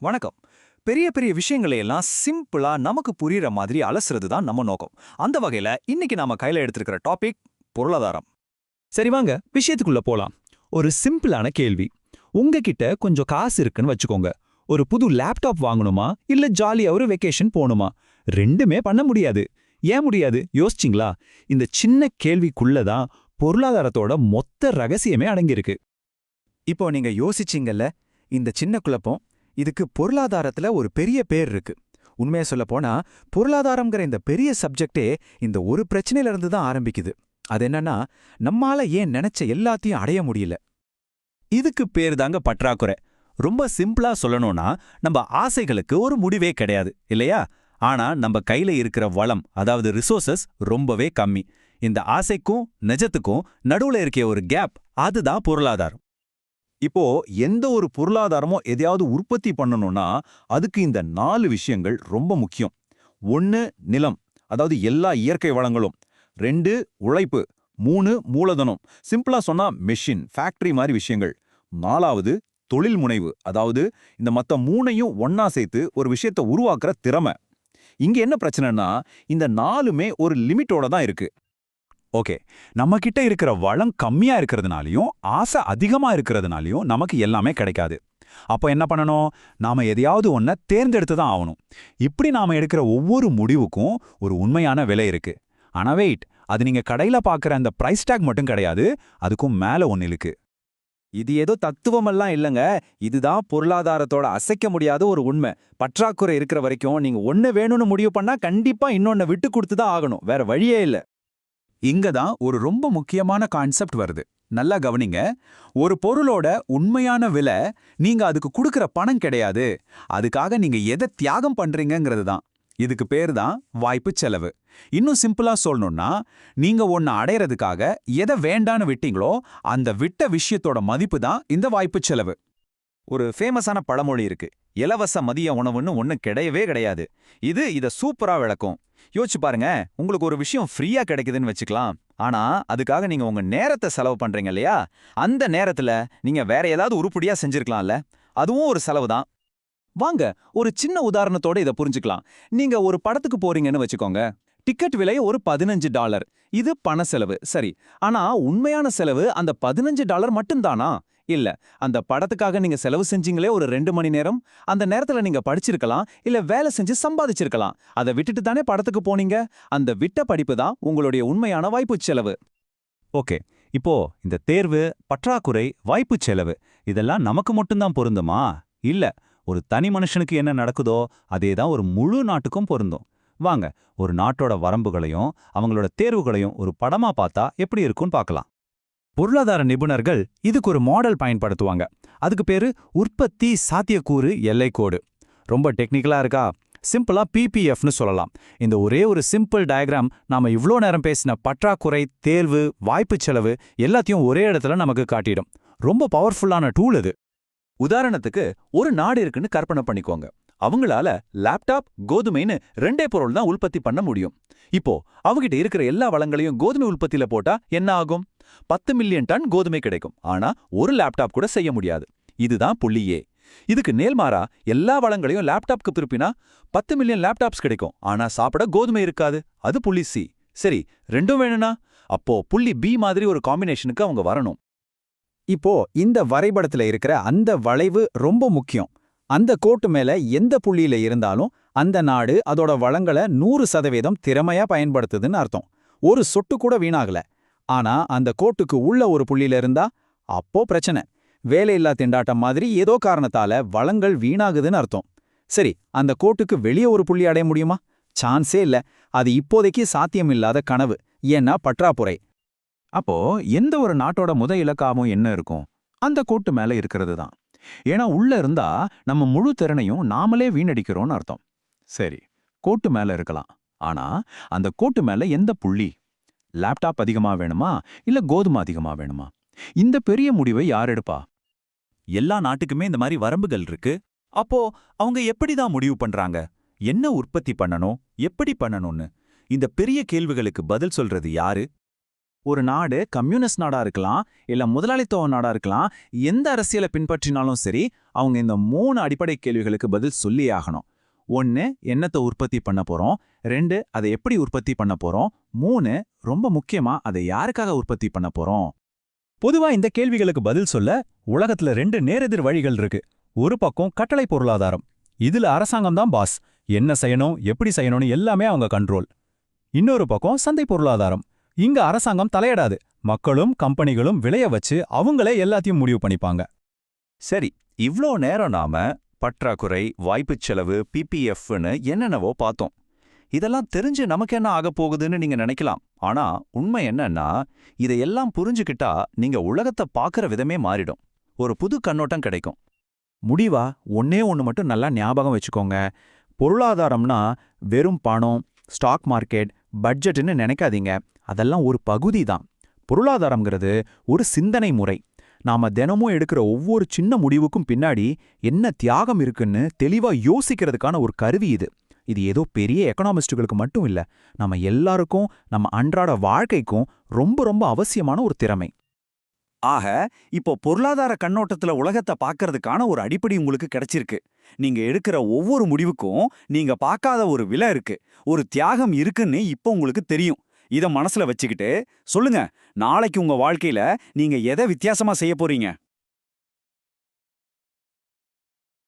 வணக்கம். பெரிய பெரிய விஷயங்களை எல்லாம் சிம்பிளா நமக்கு புரியுற மாதிரி அலசுறது தான் நம்ம நோக்கம். அந்த வகையில இன்னைக்கு நாம கையில எடுத்திருக்கிற டாபிக் பொருளாதாரம். சரி வாங்க விஷயத்துக்குள்ள போலாம். ஒரு சிம்பிளான கேள்வி. உங்ககிட்ட கொஞ்சம் காசு இருக்குன்னு வச்சுக்கோங்க. ஒரு புது லேப்டாப் வாங்கணுமா? இல்ல ஜாலியா ஒரு வெக்கேஷன் போகணுமா? ரெண்டுமே பண்ண முடியாது. ஏன் முடியாது? யோசிச்சிங்களா? இந்த சின்ன கேள்விக்குள்ளதான் பொருளாதாரத்தோட மொத்த ரகசியமே அடங்கியிருக்கு. இப்போ நீங்க யோசிச்சீங்கல்ல இந்த சின்ன குழப்பம் இதுக்கு பொருளாதாரத்துல ஒரு பெரிய பேர் இருக்கு. உண்மையை சொல்ல போனா பொருளாதாரம்ங்கிற இந்த பெரிய சப்ஜெக்டே இந்த ஒரு பிரச்சனையிலிருந்து தான் ஆரம்பிக்குது. அது என்னன்னா நம்மால ஏன் நினைச்ச எல்லாத்தையும் அடைய முடியல. இதுக்கு பேர் தாங்க பற்றாக்குறை. ரொம்ப சிம்பிளா சொல்லணும்னா நம்ம ஆசைகளுக்கு ஒரு முடிவே கிடையாது இல்லையா? ஆனா நம்ம கையில இருக்கிற வளம் அதாவது ரிசோர்சஸ் ரொம்பவே கம்மி. இந்த ஆசைக்கும் நிஜத்துக்கும் நடுவுல இருக்க ஒரு கேப் அதுதான் பொருளாதாரம். இப்போ எந்த ஒரு பொருளாதாரமோ எதையாவது உற்பத்தி பண்ணணும்னா அதுக்கு இந்த நாலு விஷயங்கள் ரொம்ப முக்கியம். ஒன்னு நிலம். அதாவது எல்லா இயற்கை வளங்களும். ரெண்டு உழைப்பு. மூணு மூலதனம். சிம்பிளா சொன்னா மெஷின் ஃபேக்டரி மாதிரி விஷயங்கள். நாலாவது தொழில் முனைவு. அதாவது இந்த மத்த மூணையும் ஒன்னா சேர்த்து ஒரு விஷயத்தை உருவாக்குற திறமை. இங்க என்ன பிரச்சனைனா இந்த நாலுமே ஒரு லிமிட்டோட தான் இருக்கு. ஓகே. நம்ம கிட்ட இருக்கிற வளம் கம்மியா இருக்கிறதுனாலையும் ஆசை அதிகமா இருக்கிறதுனாலையும் நமக்கு எல்லாமே கிடைக்காது. அப்போ என்ன பண்ணணும்? நாம எதையாவது ஒன்ன தேர்ந்தெடுத்து தான் ஆகணும். இப்படி நாம எடுக்கிற ஒவ்வொரு முடிவுக்கும் ஒரு உண்மையான விலை இருக்கு. ஆனா வெயிட். அது நீங்க கடையில பாக்குற அந்த பிரைஸ் டேக் மட்டும் கிடையாது அதுக்கும் மேல ஒன்னு இருக்கு. இது ஏதோ தத்துவமெல்லாம் இல்லைங்க. இதுதான் பொருளாதாரத்தோட அசைக்க முடியாத ஒரு உண்மை. பற்றாக்குறை இருக்கிற வரைக்கும் நீங்க ஒண்ணு வேணும்னு முடிவு பண்ணா கண்டிப்பா இன்னொன்னு விட்டு கொடுத்து தான் ஆகணும். வேற வழியே இல்ல. இங்க தான் ஒரு ரொம்ப முக்கியமான கான்செப்ட் வருது. நல்லா கவனிங்க. ஒரு பொருளோட உண்மையான விலை நீங்க அதுக்கு கொடுக்கற பணம் கிடையாது. அதுக்காக நீங்க எதை தியாகம் பண்றீங்கிறது தான். இதுக்கு பேர் தான் வாய்ப்பு செலவு. இன்னும் சிம்பிளா சொல்லணும்னா நீங்க ஒன்னு அடையறதுக்காக எதை வேண்டான்னு விட்டீங்களோ அந்த விட்ட விஷயத்தோட மதிப்பு தான் இந்த வாய்ப்பு செலவு. ஒரு ஃபேமஸான பழமொழி இருக்கு. இலவச மதிய உணவுன்னு ஒண்ணு கிடையவே கிடையாது. இது இத சூப்பரா விளக்கும். யோசிச்சு பாருங்க உங்களுக்கு ஒரு விஷயம் ஃப்ரீயா கிடைக்குதுன்னு வச்சுக்கலாம். ஆனா அதுக்காக நீங்க உங்க நேரத்தை செலவு பண்றீங்க இல்லையா? அந்த நேரத்துல நீங்க வேற ஏதாவது உருப்படியா செஞ்சிருக்கலாம்ல. அதுவும் ஒரு செலவு தான். வாங்க ஒரு சின்ன உதாரணத்தோட இதை புரிஞ்சுக்கலாம். நீங்க ஒரு படத்துக்கு போறீங்கன்னு வச்சுக்கோங்க. டிக்கெட் விலை ஒரு பதினஞ்சு டாலர். இது பண செலவு. சரி ஆனா உண்மையான செலவு அந்த பதினஞ்சு டாலர் மட்டும்தானா? இல்ல அந்த படத்துக்காக நீங்க செலவு செஞ்சீங்களே ஒரு ரெண்டு மணி நேரம்? அந்த நேரத்துல நீங்க படிச்சிருக்கலாம் இல்ல வேலை செஞ்சு சம்பாதிச்சிருக்கலாம். அதை விட்டுட்டு தானே படத்துக்கு போனீங்க? அந்த விட்ட படிப்பு தான் உங்களுடைய உண்மையான வாய்ப்பு செலவு. ஓகே இப்போ இந்த தேர்வு பற்றாக்குறை வாய்ப்பு செலவு இதெல்லாம் நமக்கு மட்டும்தான் பொருந்துமா? இல்ல ஒரு தனி மனுஷனுக்கு என்ன நடக்குதோ அதே தான் ஒரு முழு நாட்டுக்கும் பொருந்தும். வாங்க ஒரு நாட்டோட வரம்புகளையும் அவங்களோட தேர்வுகளையும் ஒரு படமா பார்த்தா எப்படி இருக்கும்னு பார்க்கலாம். பொருளாதார நிபுணர்கள் இதுக்கு ஒரு மாடல் பயன்படுத்துவாங்க. அதுக்கு பேரு உற்பத்தி சாத்தியக்கூறு எல்லைக்கோடு ரொம்ப டெக்னிக்கலா இருக்கா? சிம்பிளா பிபிஎஃப்னு சொல்லலாம். இந்த ஒரே ஒரு சிம்பிள் டயக்ராம் நாம இவ்ளோ நேரம் பேசின பற்றாக்குறை தேர்வு வாய்ப்பு செலவு எல்லாத்தையும் ஒரே இடத்துல நமக்கு காட்டிடும். ரொம்ப பவர்ஃபுல்லான டூல் இது உதாரணத்துக்கு ஒரு நாடு இருக்குன்னு கற்பனை பண்ணிக்கோங்க. அவங்களால லேப்டாப் கோதுமைன்னு ரெண்டே பொருள் தான் உற்பத்தி பண்ண முடியும். இப்போ அவங்கிட்ட இருக்கிற எல்லா வளங்களையும் கோதுமை உற்பத்தியில போட்டா என்ன ஆகும்? பத்து மில்லியன் டன் கோதுமை கிடைக்கும். ஆனா ஒரு லேப்டாப் கூட செய்ய முடியாது. இதுதான் புள்ளியே இதுக்கு நேல்மாறா எல்லா வளங்களையும் லேப்டாப்க்கு திருப்பினா பத்து மில்லியன் லேப்டாப்ஸ் கிடைக்கும். ஆனா சாப்பிட கோதுமை இருக்காது. அது புள்ளி சி சரி ரெண்டும் வேணும்னா? அப்போ புள்ளி பி மாதிரி ஒரு காம்பினேஷனுக்கு அவங்க வரணும். இப்போ இந்த வரைபடத்துல இருக்கிற அந்த வளைவு ரொம்ப முக்கியம். அந்த கோட்டு மேல எந்த புள்ளியில இருந்தாலும் அந்த நாடு அதோட வளங்களை நூறு சதவீதம் திறமையா பயன்படுத்துதுன்னு அர்த்தம். ஒரு சொட்டு கூட வீணாகல. ஆனா அந்த கோட்டுக்கு உள்ள ஒரு புள்ளியில இருந்தா அப்போ பிரச்சனை. வேலையில்லா திண்டாட்டம் மாதிரி ஏதோ காரணத்தால வளங்கள் வீணாகுதுன்னு அர்த்தம். சரி அந்த கோட்டுக்கு வெளியே ஒரு புள்ளி அடைய முடியுமா? சான்ஸே இல்ல. அது இப்போதைக்கு சாத்தியமில்லாத கனவு. ஏன்னா பற்றாப்புரை அப்போ எந்த ஒரு நாட்டோட முத இலக்காவும் என்ன இருக்கும்? அந்த கோட்டு மேல இருக்கிறது தான். ஏன்னா உள்ள இருந்தா நம்ம முழு திறனையும் நாமளே வீணடிக்கிறோம்னு அர்த்தம். சரி கோட்டு மேல இருக்கலாம். ஆனா அந்த கோட்டு மேல எந்த புள்ளி? லேப்டாப் அதிகமா வேணுமா? இல்ல கோதுமை அதிகமா வேணுமா? இந்த பெரிய முடிவை யார் எடுப்பா? எல்லா நாட்டுக்குமே இந்த மாதிரி வரம்புகள் இருக்கு. அப்போ அவங்க எப்படி தான் முடிவு பண்றாங்க? என்ன உற்பத்தி பண்ணணும்? எப்படி பண்ணணும்னு? இந்த பெரிய கேள்விகளுக்கு பதில் சொல்றது யாரு? ஒரு நாடு கம்யூனிஸ்ட் நாடா இருக்கலாம் இல்ல முதலாளித்துவ நாடா இருக்கலாம் எந்த அரசியலை பின்பற்றினாலும் சரி அவங்க இந்த மூணு அடிப்படை கேள்விகளுக்கு பதில் சொல்லியே ஆகணும். ஒன்னு என்னத்தை உற்பத்தி பண்ண போறோம்? ரெண்டு அதை எப்படி உற்பத்தி பண்ண போறோம்? மூணு ரொம்ப முக்கியமா அதை யாருக்காக உற்பத்தி பண்ண போறோம்? பொதுவா இந்த கேள்விகளுக்கு பதில் சொல்ல உலகத்துல ரெண்டு நேரெதிர் வழிகள் இருக்கு. ஒரு பக்கம் கட்டளை பொருளாதாரம். இதுல அரசாங்கம் தான் பாஸ் என்ன செய்யணும் எப்படி செய்யணும்னு எல்லாமே அவங்க கண்ட்ரோல் இன்னொரு பக்கம் சந்தை பொருளாதாரம். இங்க அரசாங்கம் தலையிடாது. மக்களும் கம்பெனிகளும் விளைய வச்சு அவங்களே எல்லாத்தையும் முடிவு பண்ணிப்பாங்க. சரி இவ்ளோ நேரம் நாம பற்றாக்குறை வாய்ப்புச் செலவு பிபிஎஃப்னு என்னென்னவோ பார்த்தோம். இதெல்லாம் தெரிஞ்சு நமக்கு என்ன ஆகப் போகுதுன்னு நீங்க நினைக்கலாம். ஆனா உண்மை என்னன்னா இதையெல்லாம் புரிஞ்சுக்கிட்டா நீங்க உலகத்தை பார்க்குற விதமே மாறிடும். ஒரு புது கண்ணோட்டம் கிடைக்கும். முடிவா? ஒன்னே ஒன்று மட்டும் நல்லா ஞாபகம் வச்சுக்கோங்க. பொருளாதாரம்னா வெறும் பணம் ஸ்டாக் மார்க்கெட் பட்ஜெட்னு நினைக்காதீங்க. அதெல்லாம் ஒரு பகுதி தான் பொருளாதாரம்ங்கிறது ஒரு சிந்தனை முறை. நாம தினமும் எடுக்கிற ஒவ்வொரு சின்ன முடிவுக்கும் பின்னாடி என்ன தியாகம் இருக்குன்னு தெளிவா யோசிக்கிறதுக்கான ஒரு கருவி இது. இது ஏதோ பெரிய எக்கனாமிஸ்டுகளுக்கு மட்டும் இல்ல நம்ம எல்லாருக்கும் நம்ம அன்றாட வாழ்க்கைக்கும் ரொம்ப ரொம்ப அவசியமான ஒரு திறமை. ஆக இப்போ பொருளாதார கண்ணோட்டத்துல உலகத்தை பார்க்கறதுக்கான ஒரு அடிப்படை உங்களுக்கு கிடைச்சிருக்கு. நீங்க எடுக்கிற ஒவ்வொரு முடிவுக்கும் நீங்க பார்க்காத ஒரு விலை இருக்கு. ஒரு தியாகம் இருக்குன்னு இப்போ உங்களுக்கு தெரியும். இத மனசுல வச்சுக்கிட்டு சொல்லுங்க. நாளைக்கு உங்க வாழ்க்கையில நீங்க எதை வித்தியாசமா செய்ய போறீங்க?